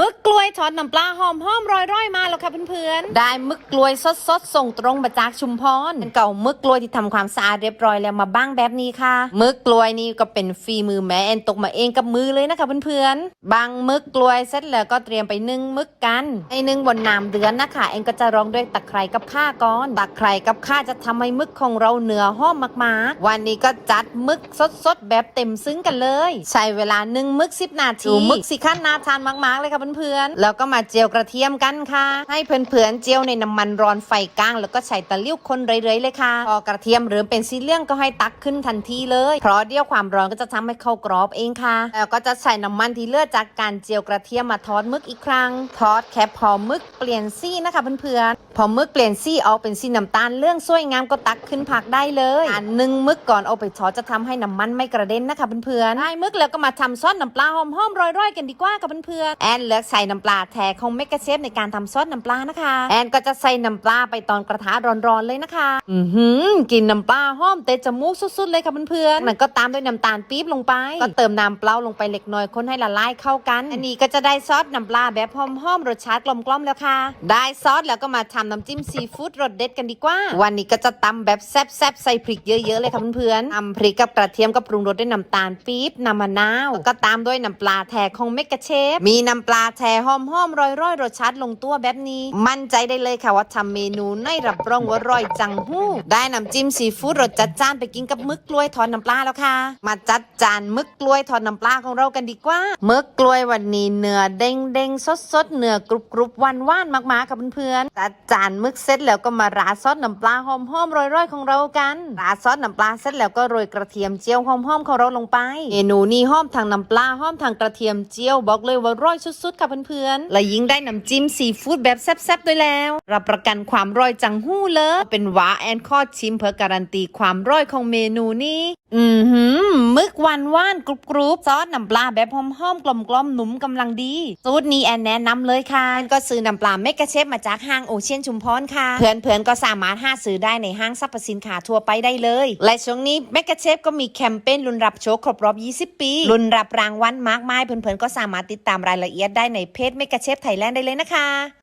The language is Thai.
มึกกล้วยทอดน้ำปลาหอมหอมร้อยร้อยๆมาแล้วค่ะเพื่อนๆ ได้มึกกล้วยสดสดๆส่งตรงมาจากชุมพรเป็นเก่ามึกกล้วยที่ทำความสะอาดเรียบร้อยแล้วมาบ้างแบบนี้ค่ะ มึกกล้วยนี่ก็เป็นฝีมือแม่แอนตกมาเองกับมือเลยนะคะเพื่อนๆ บางมึกกล้วยเสร็จแล้วก็เตรียมไปนึ่งมึกกันไอ้นึ่งบนน้ำเดือนนะคะเองก็จะรองด้วยตะไคร้กับข่าก่อนตะไคร้กับข่าจะทำให้มึกของเราเนื้อหอมมากๆ วันนี้ก็จัดมึกสดๆแบบเต็มซึ้งกันเลย ใช้เวลานึ่งมึก10นาทีมึกสิขั้นน่าทานมากๆเลยค่ะเพื่อนๆ แล้วก็มาเจียวกระเทียมกันค่ะ ให้เพื่อนๆเจียวในน้ำมันร้อนไฟกลาง แล้วก็ใส่ตะลิ่วคนเรื่อยๆเลยค่ะ พอกระเทียมเริ่มเป็นสีเหลืองก็ให้ตักขึ้นทันทีเลย เพราะเดี๋ยวความร้อนก็จะทำให้เข้ากรอบเองค่ะ แล้วก็จะใส่น้ำมันที่เลือดจากการเจียวกระเทียมมาทอดมึกอีกครั้ง ทอดแค่พอมึกเปลี่ยนสีนะคะเพื่อนๆ พอมึกเปลี่ยนสีออกเป็นสีน้ำตาลเรื่องสวยงามก็ตักขึ้นผักได้เลยอันหนึ่งมึกก่อนเอาไปทอดจะทำให้น้ำมันไม่กระเด็นนะคะเพื่อนๆได้มึกแล้วก็มาทำซอสน้ำปลาหอมๆร่อยๆกันดีกว่าค่ะเพื่อนๆแอนเลือกใส่น้ำปลาแท้ของเมกะเชฟในการทำซอสน้ำปลานะคะ แอนก็จะใส่น้ำปลาไปตอนกระทะร้อนๆเลยนะคะ อือหือกินน้ำปลาหอมเตะจมูกสุดๆเลยค่ะเพื่อนๆนั้นก็ตามด้วยน้ำตาลปี๊บลงไป ก็เติมน้ำเปล่าลงไปเล็กน้อยคนให้ละลายเข้ากัน อันนี้ก็จะได้ซอสน้ำปลาแบบหอมๆรสชาติกลมๆแล้วค่ะ ได้ซอสแล้วก็มาทำน้ำจิ้มซีฟู้ดรสเด็ดกันดีกว่า วันนี้ก็จะตำแบบแซ่บๆใส่พริกเยอะๆเลยค่ะเพื่อนๆตำพริกกับกระเทียมก็ปรุงรสด้วยน้ำตาลปี๊บน้ำมะนาวแล้วก็ตามด้วยน้ำปลาแท้ของเมกะเชฟ มีน้ำปลาแท้หอมๆร่อยๆรสชาติลงตัวแบบนี้ มั่นใจได้เลยค่ะว่าทำเมนูในรับรองว่าอร่อยจังหู้ ได้น้ำจิ้มซีฟู้ดรสจัดจ้านไปกินกับมึกกล้วยทอดน้ำปลาแล้วค่ะ มาจัดจานมึกกล้วยทอดน้ำปลาของเรากันดีกว่ามึกกล้วยวันนี้เนื้อเด้งเด้งๆสดสดๆเนื้อกรุบกรุบๆวันว่านๆมากๆค่ะเพื่อนๆจัดจานมึกเสร็จแล้วก็มาราดซอสน้ำปลาหอมๆร่อยๆของเรากันราดซอสน้ำปลาเสร็จแล้วก็โรยกระเทียมเจียวหอมๆของเราลงไปเมนูนี้หอมทางน้ำปลาหอมทางกระเทียมเจียวบอกเลยว่าร่อยสุดๆค่ะเพื่อนๆและยิ่งได้น้ำจิ้มซีฟู้ดแบบแซ่บๆด้วยแล้วรับประกันความร่อยจังหู้เลยเป็นหวาแอนคอชิมเพื่อการันตีความร่อยของเมนูนี้ อือหือมึกวานว่านกรุบกรุบซอสน้ำปลาแบบหอมๆกลมกลมหนุ่มกำลังดีสูตรนี้แอนแนะนำเลยค่ะก็ซื้อน้ำปลาเมกะเชฟมาจากห้างโอเชียนชุมพรค่ะ เพื่อนๆก็สามารถหาซื้อได้ในห้างสรรพสินค้าทั่วไปได้เลย และช่วงนี้เมกะเชฟก็มีแคมเปญลุนรับโชคครบรอบ 20 ปีลุนรับรางวัลมากมายเพื่อนๆก็สามารถติดตามรายละเอียดได้ในเพจเมกะเชฟไทยแลนด์ได้เลยนะคะ